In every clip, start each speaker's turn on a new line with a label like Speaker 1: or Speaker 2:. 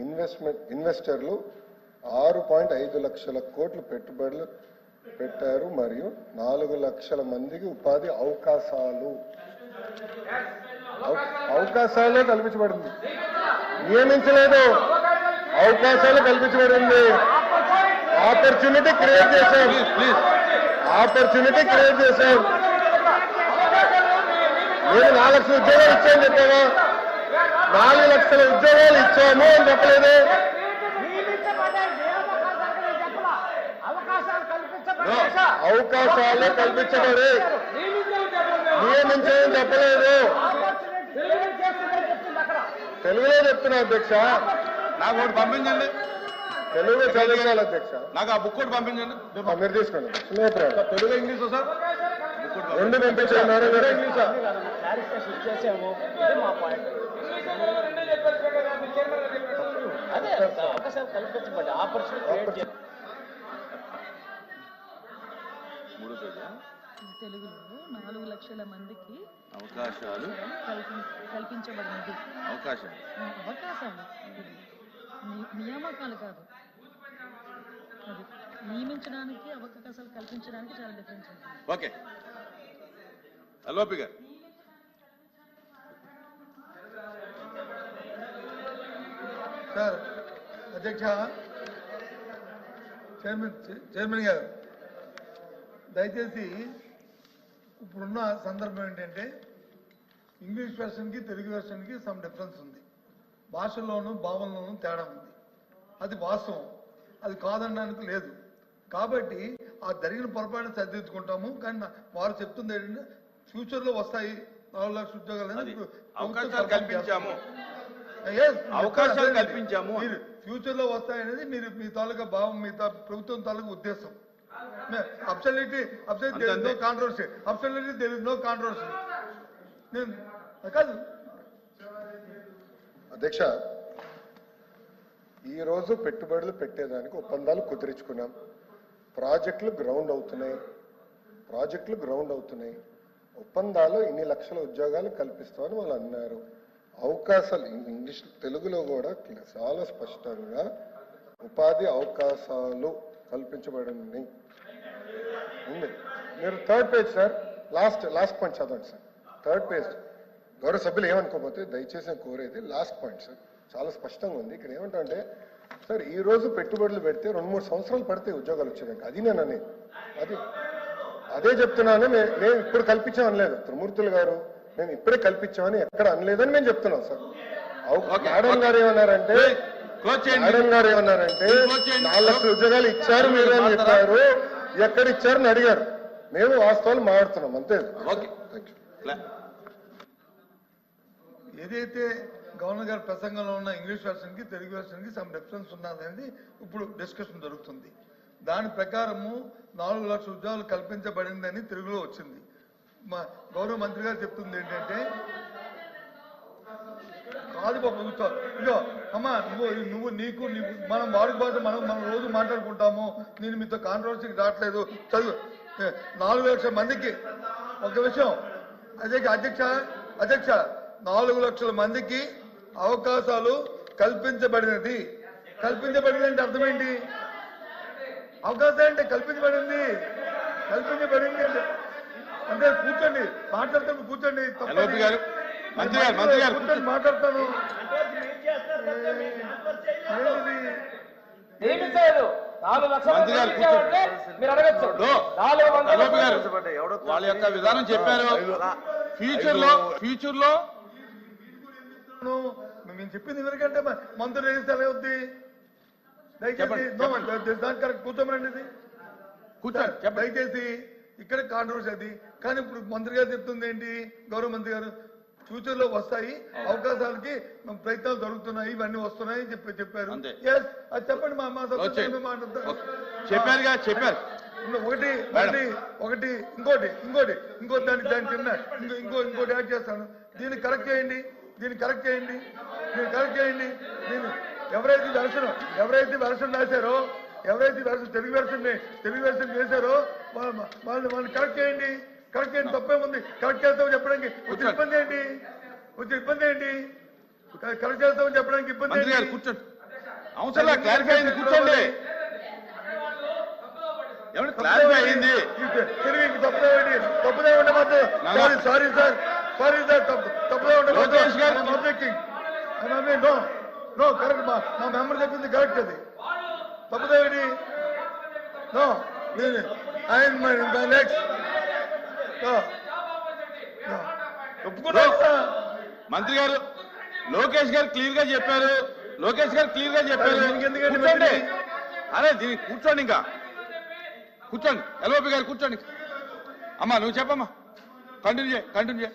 Speaker 1: Investment ఇన్వెస్టర్లు ఆరు point ఐదు లక్షల కోట్లు పెట్టుబడులు పెట్టారు మరియు నాలుగు లక్షల మందికి ఉపాధి అవకాశాలు. అవకాశాలే కల్పించబడింది. నియమించలేదు. అవకాశాలు కల్పించబడింది. ఆపర్చునిటీ క్రియేట్ చేశాం. ఆపర్చునిటీ క్రియేట్ చేశాం. నేను నాలుగు లక్షల ఉద్యోగాలు ఇచ్చాను చెప్పావా? నాలుగు లక్షల ఉద్యోగాలు ఇచ్చాము అని చెప్పలేదు
Speaker 2: అవకాశాలు
Speaker 1: కల్పించబడి
Speaker 2: నియమించామని చెప్పలేదు.
Speaker 1: తెలుగులో చెప్తున్నా అధ్యక్ష
Speaker 3: నాకు ఒకటి పంపించండి
Speaker 1: తెలుగు చదివించాలి అధ్యక్ష
Speaker 3: నాకు ఆ బుక్ ఒకటి పంపించండి
Speaker 1: ఆ, మీరు తీసుకోండి
Speaker 3: తెలుగు ఇంగ్లీష్ సార్
Speaker 1: రెండు పంపించారు మేడం గారు.
Speaker 2: అదే అవకాశాలు ఆపర్చునిటీ క్రియేట్ చేయాలి.
Speaker 4: తెలుగులో నాలుగు లక్షల మందికి
Speaker 3: అవకాశాలు.
Speaker 4: కల్పి- కల్పించబడినది.
Speaker 3: అవకాశాలు.
Speaker 4: నియామకాలు కాదు. నియమించడానికి అవకాశాలు కల్పించడానికి చాలా డిఫరెన్స్ ఉంటుంది.
Speaker 3: ఓకే. అల్లోపి గారు.
Speaker 5: సార్ అధ్యక్ష చైర్మన్ చైర్మన్ గారు దయచేసి ఇప్పుడున్న సందర్భం ఏంటంటే ఇంగ్లీష్ వెర్షన్కి తెలుగు వెర్షన్కి సమ్ డిఫరెన్స్ ఉంది. భాషల్లోనూ భావనలోనూ తేడా ఉంది. అది వాస్తవం. అది కాదనడానికి లేదు. కాబట్టి ఆ జరిగిన పొరపాటును సరిదిద్దుకుంటాము. కానీ వారు చెప్తుంది ఏంటంటే ఫ్యూచర్లో వస్తాయి. నాలుగు లక్షల ఉద్యోగాలు అనేది
Speaker 3: అవకాశాలు కల్పించాము.
Speaker 5: Yes,
Speaker 3: అవకాశాలు కల్పించాము.
Speaker 5: మీరు ఫ్యూచర్లో వస్తాయనేది మీరు మీ తాలూకా భావం మీ ప్రభుత్వం తాలూకా ఉద్దేశం. అబ్సల్యూట్లీ అబ్సల్యూట్
Speaker 3: అంతే,
Speaker 5: నో
Speaker 3: అంతే.
Speaker 5: Controversy absolutely there is no controversy నేను కాదు.
Speaker 1: అధ్యక్ష ఈ రోజు పెట్టుబడులు పెట్టేదానికి ఒప్పందాలు కుదిరించుకున్నాం. ప్రాజెక్టులు గ్రౌండ్ అవుతున్నాయి. ప్రాజెక్టులు గ్రౌండ్ అవుతున్నాయి. ఒప్పందాలు ఇన్ని లక్షల ఉద్యోగాలు కల్పిస్తామని వాళ్ళు అన్నారు. అవకాశాలు ఇంగ్లీష్ తెలుగులో కూడా చాలా స్పష్టంగా ఉపాధి అవకాశాలు కల్పించబడింది. ఉంది. మీరు third page sir last last point చదవండి సార్ థర్డ్ పేజ్ గౌరవ సభ్యులు ఏమనుకోకపోతే దయచేసి నేను కోరేది లాస్ట్ పాయింట్ సార్ చాలా స్పష్టంగా ఉంది. ఇక్కడ ఏమంటే సార్ ఈ రోజు పెట్టుబడులు పెడితే రెండు మూడు సంవత్సరాలు పడితే ఉద్యోగాలు వచ్చేదానికి అది నేను అనేది అది అదే చెప్తున్నాను మేము ఇప్పుడు కల్పించాం అనలేదు. త్రిమూర్తులు గారు మేము ఇప్పుడే కల్పించామని ఎక్కడ అనలేదని మేము చెప్తున్నాం సార్. మేడం. గారు ఏమన్నారంటే మేడం గారు ఏమన్నారంటే. నాలుగు లక్షల ఉద్యోగాలు ఇచ్చారు మీరు అని చెప్పారు. ఎక్కడ ఇచ్చారని అడిగారు. మేము వాస్తవాలు మాట్లాడుతున్నాం అంతే.
Speaker 5: ఏదైతే గవర్నర్ గారి ప్రసంగంలో ఉన్న ఇంగ్లీష్ వెర్షన్కి తెలుగు వెర్షన్కి సమ్ డిఫరెన్స్ ఉన్నది ఇప్పుడు డిస్కషన్ జరుగుతుంది. దాని ప్రకారము నాలుగు లక్షల ఉద్యోగాలు కల్పించబడిందని తెలుగులో వచ్చింది. మా గౌరవ మంత్రి గారు చెప్తుంది ఏంటంటే కాదు బాబు ఇదిగో, ఇదిగో అమ్మా నువ్వు నువ్వు నీకు నీకు మనం వాడి భాష మనం మనం రోజు మాట్లాడుకుంటాము. నేను మీతో కాంట్రవర్సీకి రావట్లేదు. చదువు. నాలుగు లక్షల మందికి ఒక విషయం. అదే అధ్యక్ష అధ్యక్ష నాలుగు లక్షల మందికి అవకాశాలు కల్పించబడినది. కల్పించబడింది అంటే అర్థం ఏంటి? అవకాశం అంటే కల్పించబడింది కల్పించబడింది అంటే అంటే కూర్చోండి మాట్లాడుతాను కూర్చోండి తప్పని-
Speaker 3: ఎల్ఓపి గారు మంత్రి గారు మంత్రి గారు
Speaker 5: కూర్చొని మాట్లాడతాను
Speaker 3: ఎల్ఓపి గారు వాళ్ళ యొక్క విధానం చెప్పారు ఫ్యూచర్లో ఫ్యూచర్లో
Speaker 5: నేను మేము చెప్పింది ఎందుకంటే మంత్రులు ఎలా అవుద్ది దయచేసి
Speaker 3: చెప్పండి,
Speaker 5: నో,
Speaker 3: చెప్పండి.
Speaker 5: దాని కరెక్ట్ కూర్చోమనండి
Speaker 3: కూర్చోండి
Speaker 5: దయచేసి ఇక్కడ కాంట్రవర్సీ అది. కానీ ఇప్పుడు మంత్రి గారు చెప్తుంది ఏంటి? గౌరవ మంత్రి గారు ఫ్యూచర్లో వస్తాయి అవకాశాలకి ప్రయత్నాలు జరుగుతున్నాయి ఇవన్నీ వస్తున్నాయి అని చెప్పి చెప్పారు. అది చెప్పండి మా మా సభ్యులు
Speaker 3: వచ్చేయండి.
Speaker 5: మేము మాట్లాడతాం.
Speaker 3: ఓకే. చెప్పారుగా చెప్పారు.
Speaker 5: ఒకటి ఒకటి ఒకటి ఇంకోటి ఇంకోటి ఇంకో దాని దాని ఇంకో ఇంకో ఇంకోటి యాడ్ చేస్తాను. దీన్ని కరెక్ట్ చేయండి దీన్ని కరెక్ట్ చేయండి దీన్ని కరెక్ట్ చేయండి దీన్ని ఎవరైతే వెర్షన్ ఎవరైతే వెర్షన్ రాశారో ఎవరైతే version Telugu version Telugu version చేశారో వాళ్ళ- వాళ్ళని వాళ్ళని కరెక్ట్ చేయండి. కరెక్ట్ చేయండి తప్పేముంది కరెక్ట్ చేస్తామని చెప్పడానికి వచ్చే ఇబ్బంది ఏంటి? వచ్చే ఇబ్బంది ఏంటి? కరెక్ట్ చేస్తామని చెప్పడానికి ఇబ్బంది
Speaker 3: కూర్చోండి. అవసరం క్లారిఫై అయింది కూర్చోండి. క్లారిఫై అయింది?
Speaker 5: తిరిగి తప్పుదే ఉండి తప్పుదే ఉండే మధ్య
Speaker 3: నాన్న.
Speaker 5: Sorry sorry sir sorry sir తప్పు తప్పుదే. నో నో కరెక్ట్ మా మా మెంబర్ చెప్పింది కరెక్ట్ అది. తప్పుదే ఉండి నో నేను ఆయన మై నెక్స్ట్ ఒప్పుకున్నా
Speaker 3: మంత్రి గారు లోకేష్ గారు క్లియర్గా చెప్పారు. లోకేష్ గారు క్లియర్గా చెప్పారు. కూర్చోండి.
Speaker 5: మంత్రి?
Speaker 3: అరే దీనికి కూర్చోండి ఇంకా. కూర్చోండి. ఎల్ఓపి గారు కూర్చోండి. అమ్మా నువ్వు చెప్పమ్మా. కంటిన్యూ చేయి కంటిన్యూ చేయి.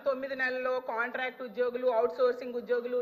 Speaker 6: తొమ్మిది నెలల్లో కాంట్రాక్ట్ ఉద్యోగులు అవుట్ సోర్సింగ్ ఉద్యోగులు